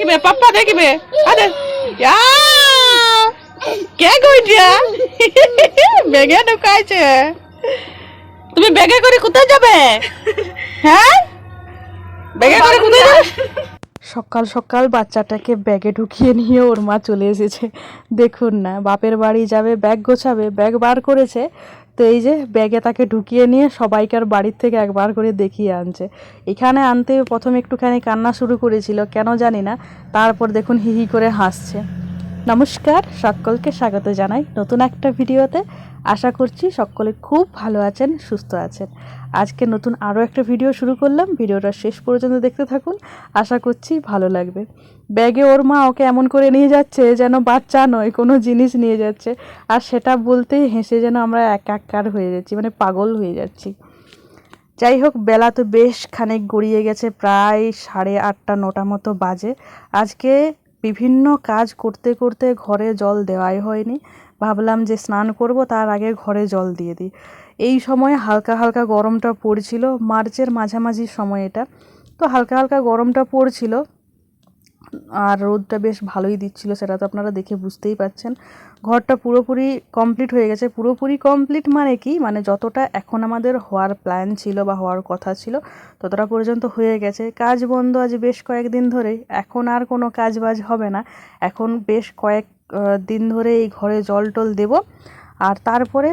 দেখবে পাপ্পা দেখবে। আরে কে কইটিয়া বেগে ঢুকাইছে। তুমি বেগে করে কোথায় যাবে? হ্যাঁ? বেগে করে কোথায় যাবে? সকাল সকাল বাচ্চাটাকে ব্যাগে ঢুকিয়ে নিয়ে ওর মা চলে এসেছে। দেখুন না বাপের বাড়ি যাবে ব্যাগ গোছাবে ব্যাগ বার করেছে। তো এই যে ব্যাগে তাকে ঢুকিয়ে নিয়ে সবাইকার বাড়ির থেকে একবার করে দেখিয়ে আনছে। এখানে আনতে প্রথমে একটুখানি কান্না শুরু করেছিল, কেন জানি না। তারপর দেখুন হিহি করে হাসছে। নমস্কার, সকলকে স্বাগত জানাই নতুন একটা ভিডিওতে। আশা করছি সকলে খুব ভালো আছেন, সুস্থ আছেন। আজকে নতুন আরও একটা ভিডিও শুরু করলাম। ভিডিওটা শেষ পর্যন্ত দেখতে থাকুন। আশা করছি ভালো লাগবে। ব্যাগে ওর মা ওকে এমন করে নিয়ে যাচ্ছে যেন বাচ্চা নয়, কোনো জিনিস নিয়ে যাচ্ছে। আর সেটা বলতেই হেসে যেন আমরা এক একাকার হয়ে যাচ্ছি মানে পাগল হয়ে যাচ্ছি। যাই হোক, বেলা তো বেশ খানিক গড়িয়ে গেছে, প্রায় সাড়ে আটটা, নটা মতো বাজে। আজকে বিভিন্ন কাজ করতে করতে ঘরে জল দেওয়াই হয়নি। ভাবলাম যে স্নান করব, তার আগে ঘরে জল দিয়ে দিই। এই সময় হালকা হালকা গরমটা পড়ছিল, মার্চের মাঝামাঝি সময় এটা। তো হালকা হালকা গরমটা পড়ছিল আর রোদটা বেশ ভালোই দিচ্ছিল, সেটা তো আপনারা দেখে বুঝতেই পাচ্ছেন ঘরটা পুরোপুরি কমপ্লিট হয়ে গেছে। পুরোপুরি কমপ্লিট মানে কি? মানে যতটা এখন আমাদের হওয়ার প্ল্যান ছিল বা হওয়ার কথা ছিল, ততটা পর্যন্ত হয়ে গেছে। কাজ বন্ধ আজ বেশ কয়েকদিন ধরে এখন আর কোনো কাজ বাজ হবে না। এখন বেশ কয়েক দিন ধরে এই ঘরে জল টল দেবো। আর তারপরে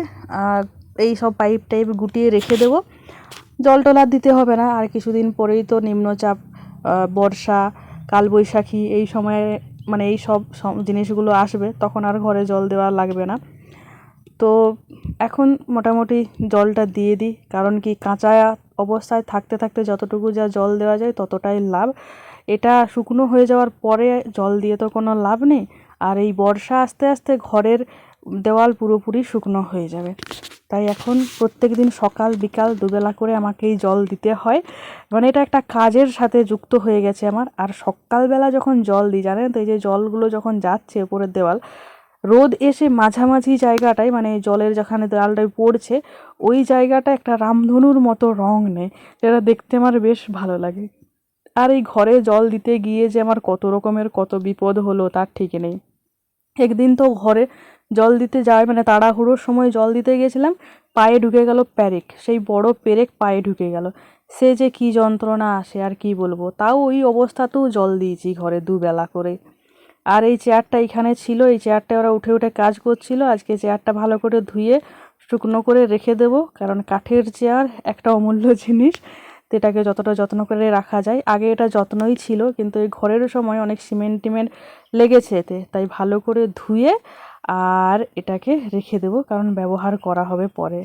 এই সব পাইপ টাইপ গুটিয়ে রেখে দেবো। জল টল আর দিতে হবে না। আর কিছুদিন পরেই তো নিম্নচাপ বর্ষা কালবৈশাখী, এই সময়ে মানে এই সব জিনিসগুলো আসবে, তখন আর ঘরে জল দেওয়া লাগবে না। তো এখন মোটামুটি জলটা দিয়ে দিই, কারণ কি কাঁচা অবস্থায় থাকতে থাকতে যতটুকু যা জল দেওয়া যায় ততটাই লাভ। এটা শুকনো হয়ে যাওয়ার পরে জল দিয়ে তো কোনো লাভ নেই। আর এই বর্ষা আস্তে আস্তে ঘরের দেওয়াল পুরোপুরি শুকনো হয়ে যাবে। তাই এখন প্রত্যেক দিন সকাল, বিকাল দুবেলা করে আমাকে এই জল দিতে হয়। মানে এটা একটা কাজের সাথে যুক্ত হয়ে গেছে আমার। আর সকালবেলা যখন জল দিই, জানেন তো এই যে জলগুলো যখন যাচ্ছে উপরের দেওয়াল, রোদ এসে মাঝামাঝি জায়গাটায় মানে জলের যেখানে দেওয়ালটায় পড়ছে, ওই জায়গাটা একটা রামধনুর মতো রং নেয়। যেটা দেখতে আমার বেশ ভালো লাগে। আর এই ঘরে জল দিতে গিয়ে যে আমার কত রকমের কত বিপদ হলো, তার ঠিক নেই। একদিন তো ঘরে জল দিতে যায় মানে তাড়াহুড়োর সময় জল দিতে গেছিলাম, পায়ে ঢুকে গেল প্যারেক সেই বড় পেরেক পায়ে ঢুকে গেল। সে যে কি যন্ত্রণা আসে আর কি বলব? তাও ওই অবস্থাতেও জল দিয়েছি ঘরে দুবেলা করে। আর এই চেয়ারটা এখানে ছিল, এই চেয়ারটা ওরা উঠে উঠে কাজ করছিল, আজকে চেয়ারটা ভালো করে ধুয়ে, শুকনো করে রেখে দেব, কারণ কাঠের চেয়ার একটা অমূল্য জিনিস তো এটাকে যতটা যত্ন করে রাখা যায়। আগে এটা যত্নই ছিল, কিন্তু এই ঘরের সময় অনেক সিমেন্ট টিমেন্ট লেগেছে এতে, তাই ভালো করে ধুয়ে আর এটাকে রেখে দেবো কারণ ব্যবহার করা হবে পরে।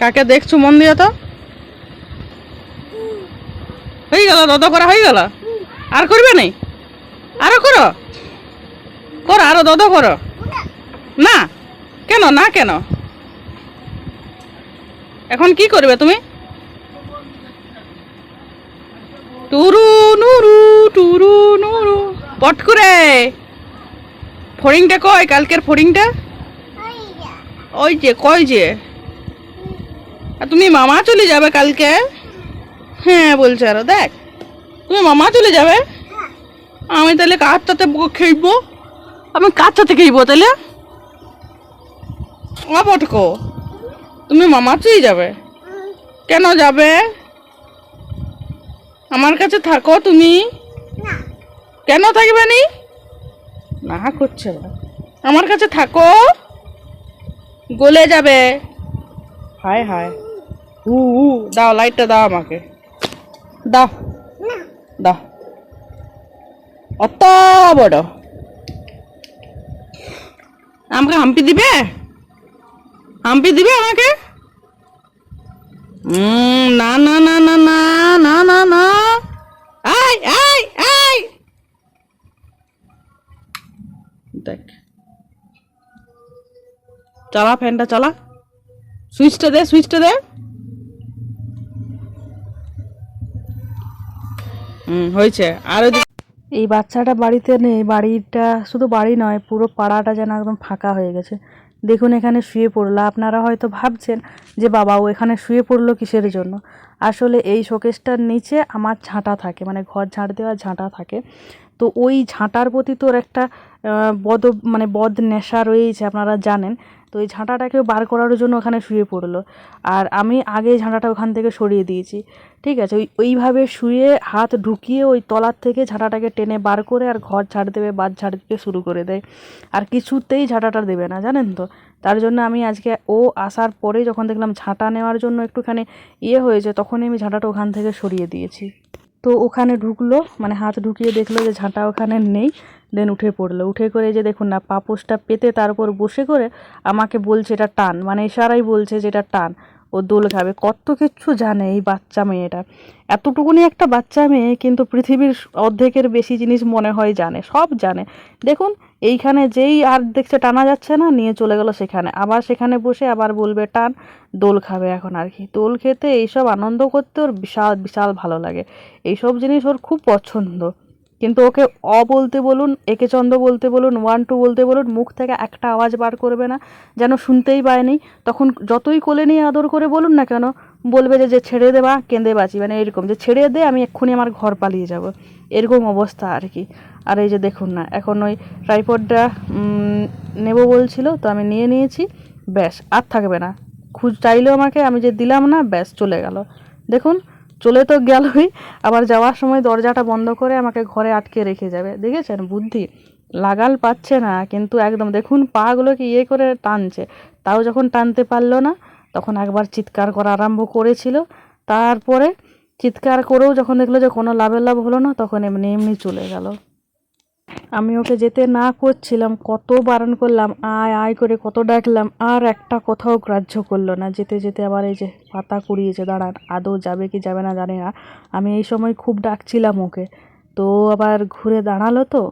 কাকে দেখছ মন দিয়ে তো হয়ে গেল দাদা করা হয়ে গেল? আর করবে নাই? আরও করো? করো, আরও দাদা করো। না। কেন? না কেন? এখন কি করবে তুমি? টুরু নুরু টুরু নুরু। পট করে। ফড়িংটা কয়? কালকের ফড়িংটা? ওই যে, কয় যে? আর তুমি মামা চলে যাবে কালকে? হ্যাঁ বলছে আরও, দেখ। তুমি মামা চলে যাবে? আমি তাহলে কার সাথে খেইব আমি কার সাথে খেইব তাহলে? অপটকো তুমি মামা চলে যাবে। কেন যাবে? আমার কাছে থাকো তুমি। কেন থাকবে নি? না করছে। আমার কাছে থাকো। গলে যাবে। হায় হায়। হু হু দাও লাইটটা দাও আমাকে। দাও। দাও অত বড়। আমাকে হাম্পি দিবে? হাম্পি দিবে আমাকে? না না না না না না না না। আই আই আই দেখ। চালা ফ্যানটা চালা। সুইচটা দে সুইচটা দে। হুম, হয়েছে। আর এই বাচ্চাটা বাড়িতে নেই, বাড়িটা শুধু বাড়ি নয়, পুরো পাড়াটা যেন একদম ফাঁকা হয়ে গেছে। দেখুন, এখানে শুয়ে পড়ল। আপনারা হয়তো ভাবছেন যে, বাবা, ও এখানে শুয়ে পড়ল কিসের জন্য? আসলে এই শোকেসটার নিচে আমার ঝাঁটা থাকে মানে ঘর ঝাঁট দেওয়ার ঝাঁটা থাকে। তো ওই ঝাঁটার প্রতি তোর একটা বদ মানে বদ নেশা রয়েছে আপনারা জানেন। তো ওই ঝাঁটাটাকে বার করার জন্য ওখানে শুয়ে পড়ল। আর আমি আগে ঝাঁটাটা ওখান থেকে সরিয়ে দিয়েছি। ঠিক আছে? ওই, ওইভাবে শুয়ে হাত ঢুকিয়ে ওই তলার থেকে ঝাঁটাটাকে টেনে বার করে আর ঘর ঝাড় দেবে, বাদ ঝাড় দিতে শুরু করে দেয়। আর কিছুতেই ঝাঁটাটা দেবে না, জানেন তো? তার জন্য আমি আজকে, ও আসার পরে যখন দেখলাম ঝাঁটা নেওয়ার জন্য একটুখানি ইয়ে হয়েছে, তখনই আমি ঝাঁটাটা ওখান থেকে সরিয়ে দিয়েছি। তো ওখানে ঢুকলো মানে হাত ঢুকিয়ে দেখল যে ঝাঁটা ওখানে নেই দেন উঠে পড়ল। উঠে করে যে দেখুন না পাপোসটা পেতে তার উপর বসে করে আমাকে বলছে এটা টান মানে ইশারাই বলছে যে এটা টান। ও দোল খাবে কত কিচ্ছু জানে এই বাচ্চা মেয়েটা। এতটুকুনি একটা বাচ্চা মেয়ে কিন্তু পৃথিবীর অর্ধেকের বেশি জিনিস মনে হয় জানে, সব জানে। দেখুন, এইখানে যেই আর দেখছে টানা যাচ্ছে না, নিয়ে চলে গেল সেখানে। আবার সেখানে বসে আবার বলবে, টান, দোল খাবে এখন আর কি। দোল খেতে এইসব আনন্দ করতে ওর বিশাল বিশাল ভালো লাগে। এইসব জিনিস ওর খুব পছন্দ। কিন্তু ওকে অ বলতে বলুন একে চন্দ্র বলতে বলুন ওয়ান টু বলতে বলুন, মুখ থেকে একটা আওয়াজ বার করবে না, যেন শুনতেই পায়নি। তখন যতই কোলে নিয়ে আদর করে বলুন না কেন, বলবে যে যে ছেড়ে দেবা কেঁদে বাঁচি। মানে এরকম, যে ছেড়ে দে, আমি এক্ষুনি আমার ঘর পালিয়ে যাব। এরকম অবস্থা আর কি। আর এই যে দেখুন না, এখন ওই ট্রাইপডটা নেব বলছিল, তো আমি নিয়ে নিয়েছি, ব্যাস, আর থাকবে না। খুঁজ চাইলেও আমাকে, আমি যে দিলাম না, ব্যাস, চলে গেল। দেখুন চলে তো গেলই, আবার যাওয়ার সময় দরজাটা বন্ধ করে আমাকে ঘরে আটকে রেখে যাবে। দেখেছেন? বুদ্ধি। লাগাল পাচ্ছে না, কিন্তু একদম দেখুন পাগুলোকে ইয়ে করে টানছে। তাও যখন টানতে পারল না, তখন একবার চিৎকার করা আরম্ভ করেছিল। তারপরে চিৎকার করেও যখন দেখল যে কোনো লাভের লাভ হলো না, তখন এমনি এমনি চলে গেল। আমি ওকে যেতে না করছিলাম, কত বারণ করলাম, আয় আয় করে কত ডাকলাম, আর একটা কোথাও গ্রাহ্য করল না। যেতে যেতে আবার এই যে পাতা কুড়িয়েছে, দাঁড়ান, আদৌ যাবে কি যাবে না জানি না। আমি এই সময় খুব ডাকছিলাম ওকে। তো আবার ঘুরে দাঁড়াল তো।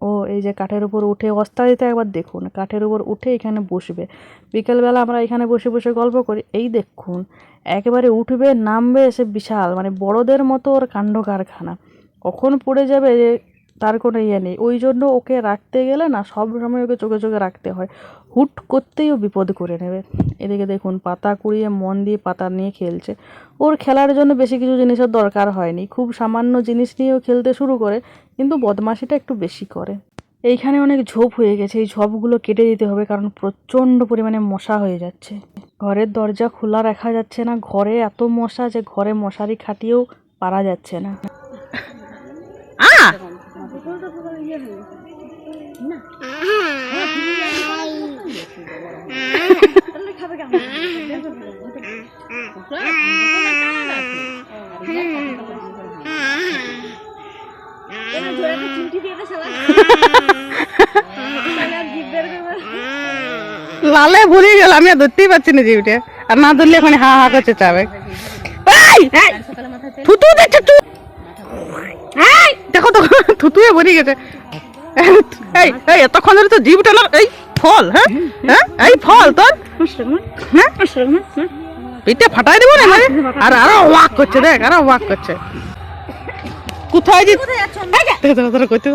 ও এই যে কাঠের উপর উঠে অস্তা দিতে একবার দেখুন, কাঠের উপর উঠে এখানে বসবে। বিকেলবেলা আমরা এখানে বসে বসে গল্প করি। এই দেখুন, একেবারে উঠবে, নামবে এসে বিশাল মানে বড়দের মতো ওর কাণ্ড কারখানা। কখন পড়ে যাবে তার কোনো ইয়ে নেই। ওই জন্য ওকে রাখতে গেলে না, সব সময় ওকে চোখে চোখে রাখতে হয়। হুট করতেই ও বিপদ করে নেবে। এদিকে দেখুন, পাতা কুড়িয়ে মন দিয়ে পাতা নিয়ে খেলছে। ওর খেলার জন্য বেশি কিছু জিনিসের দরকার হয়নি। খুব সামান্য জিনিস নিয়েও খেলতে শুরু করে, কিন্তু বদমাশিটা একটু বেশি করে। এইখানে অনেক ঝোপ হয়ে গেছে। এই ঝোপগুলো কেটে দিতে হবে, কারণ প্রচণ্ড পরিমাণে মশা হয়ে যাচ্ছে। ঘরের দরজা খোলা রাখা যাচ্ছে না। ঘরে এত মশা যে ঘরে মশারি খাটিয়েও পারা যাচ্ছে না। লালে ভুলে গেল, আমি আর ধরতেই পারছি না জিউটে আর না ধরলে এখন হা হা করছে চাবে থুতু দেখছে তু দেখো তো থুতুয়ে ভরে গেছে। এই এই এতক্ষণ ধরে তো জিভটা না এই ফল হ্যাঁ? হ্যাঁ? এই ফল তোর। হ্যাঁ? পিঠে ফাটাই দেবো না আর আরও ওয়াক করছে দেখ আরও ওয়াক করছে। কোথায় যে দেখো, করতে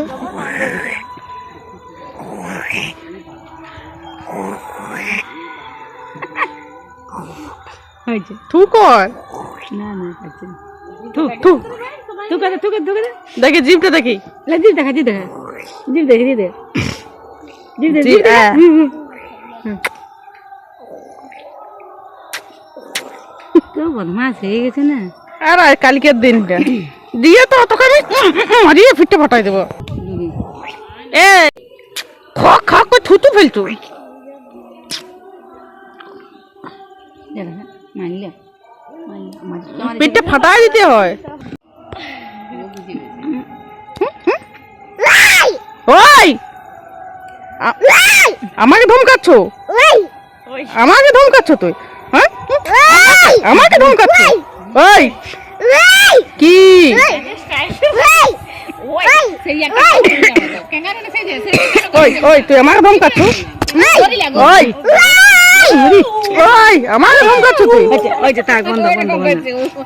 দেখি জিভটা দেখি। জিপ দেখা জিপ দেখা। জিপ দেখে জিপ দেখ। জিপ দেখ জি, জিপ দেখ। আহ। তো বদমাস হয়ে গেছে না। আর আর কালকের দিনটা। দিয়ে তো তোকে আমি মারিয়ে ফিটে ফাটাই দেবো। এ খ খ করে থুতু দেখা মানলে মানলে ফাটাই দিতে হয়। আমাকে ধমকাচ্ছ? আমাকে ধমকাচ্ছ তুই? হ্যাঁ? আমাকে ধমকাচ্ছ? ওই। কি? ওই। ওই। তুই আমাকে ধমকাচ্ছ? ওই। ওই। আমার ফোন তুই? ওই যে- ওই যে থাক বন্ধ বন্ধ বন্ধ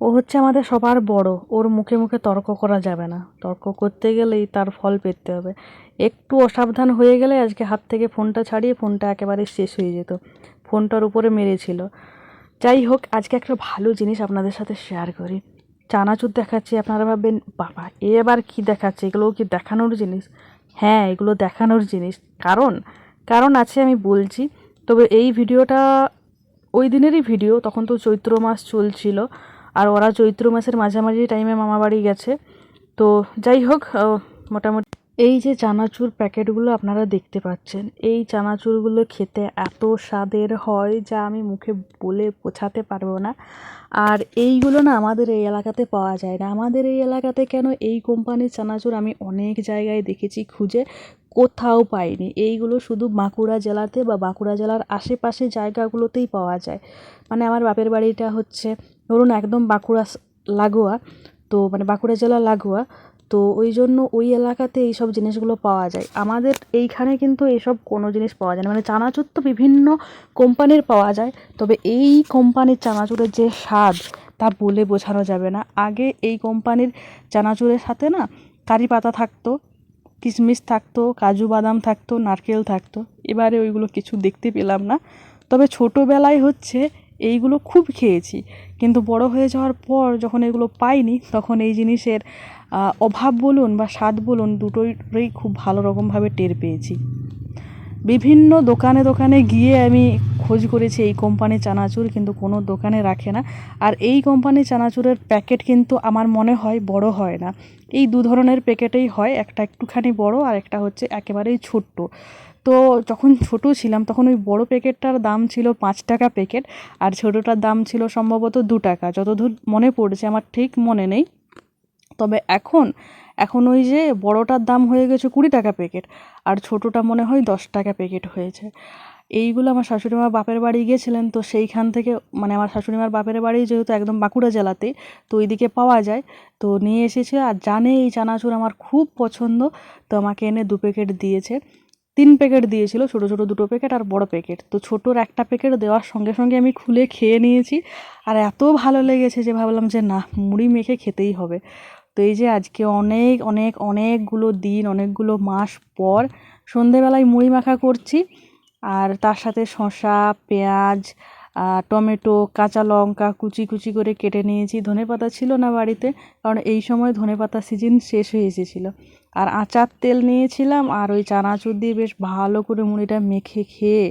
ও হচ্ছে আমাদের সবার বড়। ওর মুখে মুখে তর্ক করা যাবে না। তর্ক করতে গেলেই তার ফল পেতে হবে। একটু অসাবধান হয়ে গেলে আজকে হাত থেকে ফোনটা ছাড়িয়ে ফোনটা একেবারে শেষ হয়ে যেত। ফোনটার উপরে মেরেছিল। যাই হোক, আজকে একটা ভালো জিনিস আপনাদের সাথে শেয়ার করি। চানাচুর দেখাচ্ছি, আপনারা ভাববেন, বাবা, এ আবার কী দেখাচ্ছে? এগুলো কি দেখানোর জিনিস? হ্যাঁ এগুলো দেখানোর জিনিস। কারণ কারণ আছে আমি বলছি, তবে এই ভিডিওটা, ওই দিনেরই ভিডিও, তখন তো চৈত্র মাস চলছিল, আর ওরা চৈত্র মাসের মাঝামাঝি টাইমে মামা বাড়ি গেছে। তো যাই হোক মোটামুটি এই যে চানাচুর প্যাকেটগুলো আপনারা দেখতে পাচ্ছেন, এই চানাচুরগুলো খেতে এত স্বাদের হয় যা আমি মুখে বলে বোঝাতে পারব না। আর এইগুলো না আমাদের এই এলাকাতে পাওয়া যায় না। আমাদের এই এলাকাতে কেন এই কোম্পানির চানাচুর আমি অনেক জায়গায় দেখেছি, খুঁজে কোথাও পাইনি। এইগুলো শুধু বাঁকুড়া জেলাতে বা বাঁকুড়া জেলার আশেপাশে জায়গাগুলোতেই পাওয়া যায়। মানে আমার বাপের বাড়িটা হচ্ছে, ধরুন একদম বাঁকুড়া লাগোয়া, তো মানে বাঁকুড়া জেলা লাগোয়া তো ওই জন্য ওই এলাকাতে এইসব জিনিসগুলো পাওয়া যায়। আমাদের এইখানে কিন্তু এইসব কোনো জিনিস পাওয়া যায় না। মানে চানাচুর তো বিভিন্ন কোম্পানির পাওয়া যায়, তবে এই কোম্পানির চানাচুরের যে স্বাদ, তা বলে বোঝানো যাবে না। আগে এই কোম্পানির চানাচুরের সাথে না কারি পাতা থাকতো, কিশমিশ থাকতো, কাজু বাদাম থাকতো, নারকেল থাকতো। এবারে ওইগুলো কিছু দেখতে পেলাম না। তবে ছোটোবেলায় হচ্ছে এইগুলো খুব খেয়েছি। কিন্তু বড় হয়ে যাওয়ার পর যখন এগুলো পাইনি, তখন এই জিনিসের অভাব বলুন বা স্বাদ বলুন দুটোই খুব ভালো রকমভাবে টের পেয়েছি। বিভিন্ন দোকানে দোকানে গিয়ে আমি খোঁজ করেছি, এই কোম্পানির চানাচুর কিন্তু কোনো দোকানে রাখে না। আর এই কোম্পানির চানাচুরের প্যাকেট কিন্তু আমার মনে হয় বড় হয় না। এই দু ধরনের প্যাকেটেই হয়, একটা একটুখানি বড় আর একটা হচ্ছে একেবারেই ছোট্ট। তো যখন ছোট ছিলাম, তখন ওই বড় প্যাকেটটার দাম ছিল পাঁচ টাকা প্যাকেট, আর ছোটোটার দাম ছিল সম্ভবত দু টাকা। যতদূর মনে পড়ছে, আমার ঠিক মনে নেই। তবে এখন এখন ওই যে বড়টার দাম হয়ে গেছে কুড়ি টাকা প্যাকেট আর ছোটোটা মনে হয় দশ টাকা প্যাকেট হয়েছে। এইগুলো আমার শাশুড়ি মা বাপের বাড়ি গিয়েছিলেন, তো সেইখান থেকে মানে আমার শাশুড়ি মার বাপের বাড়ি যেহেতু একদম বাঁকুড়া জেলাতে, তো ওইদিকে পাওয়া যায়। তো নিয়ে এসেছে আর জানে এই চানাচুর আমার খুব পছন্দ, তো আমাকে এনে দু প্যাকেট দিয়েছে। তিন প্যাকেট দিয়েছিল, ছোটো ছোটো দুটো প্যাকেট আর বড় প্যাকেট তো ছোটোর একটা প্যাকেট দেওয়ার সঙ্গে সঙ্গে আমি খুলে খেয়ে নিয়েছি, আর এত ভালো লেগেছে যে ভাবলাম যে না, মুড়ি মেখে খেতেই হবে। তো এই যে আজকে অনেক অনেক, অনেকগুলো দিন, অনেকগুলো মাস পর সন্ধেবেলায় মুড়ি মাখা করছি। আর তার সাথে শসা, পেঁয়াজ টমেটো, কাঁচা লঙ্কা কুচি কুচি করে কেটে নিয়েছি। ধনেপাতা ছিল না বাড়িতে, কারণ এই সময় ধনেপাতা সিজন শেষ হয়ে এসেছিল। আর আচার তেল নিয়েছিলাম, আর ওই চানাচুর দিয়ে বেশ ভালো করে মুড়িটা মেখে খেয়ে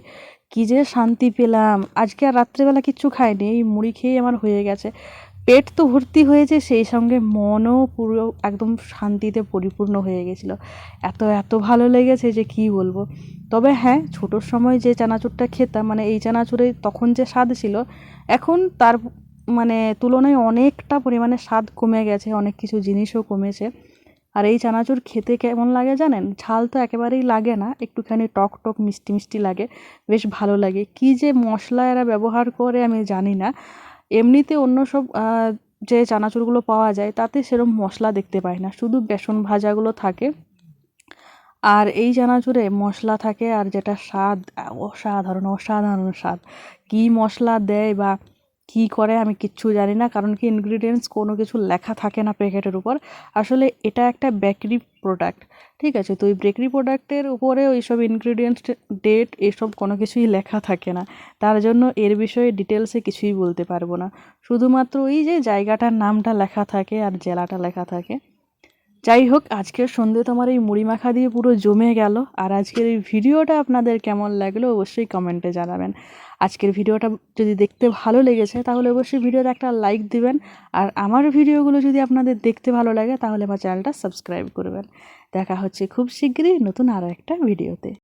কী যে শান্তি পেলাম। আজকে আর রাত্রেবেলা কিচ্ছু খাইনি, এই মুড়ি খেয়েই আমার হয়ে গেছে। পেট তো ভর্তি হয়েছে সেই সঙ্গে মনও পুরো একদম শান্তিতে পরিপূর্ণ হয়ে গেছিল। এত এত ভালো লেগেছে যে কি বলব? তবে হ্যাঁ ছোটোর সময় যে চানাচুরটা খেতাম মানে এই চানাচুরে তখন যে স্বাদ ছিল, এখন তার মানে তুলনায় অনেকটা পরিমাণে স্বাদ কমে গেছে, অনেক কিছু জিনিসও কমেছে। আর এই চানাচুর খেতে কেমন লাগে জানেন? ঝাল তো একেবারেই লাগে না, একটুখানি টক টক, মিষ্টি মিষ্টি লাগে, বেশ ভালো লাগে। কী যে মশলা এরা ব্যবহার করে আমি জানি না। এমনিতে অন্য সব যে চানাচুরগুলো পাওয়া যায়, তাতে সেরম মশলা দেখতে পাই না। শুধু বেসন ভাজাগুলো থাকে। আর এই চানাচুরে মশলা থাকে, আর যেটা স্বাদ, অসাধারণ অসাধারণ স্বাদ। কী মশলা দেয় বা কী করে আমি কিচ্ছু জানি না, কারণ কি ইনগ্রিডিয়েন্টস কোনো কিছু লেখা থাকে না প্যাকেটের উপর। আসলে এটা একটা বেকারি প্রোডাক্ট ঠিক আছে? তো ওই বেকারি প্রোডাক্টের উপরে ওই সব ইনগ্রিডিয়েন্টস ডেট এসব কোনো কিছুই লেখা থাকে না। তার জন্য এর বিষয়ে ডিটেলসে কিছুই বলতে পারব না। শুধুমাত্র ওই যে জায়গাটার নামটা লেখা থাকে আর জেলাটা লেখা থাকে। যাই হোক আজকের সন্ধে তোমার এই মুড়ি মাখা দিয়ে পুরো জমে গেল। আর আজকের এই ভিডিওটা আপনাদের কেমন লাগল অবশ্যই কমেন্টে জানাবেন। আজকের ভিডিওটা যদি দেখতে ভালো লেগেছে, তাহলে অবশ্যই ভিডিওতে একটা লাইক দিবেন। আর আমার ভিডিওগুলো যদি আপনাদের দেখতে ভালো লাগে, তাহলে আমার চ্যানেলটা সাবস্ক্রাইব করবেন। দেখা হচ্ছে খুব শীঘ্রই নতুন আরও একটা ভিডিওতে।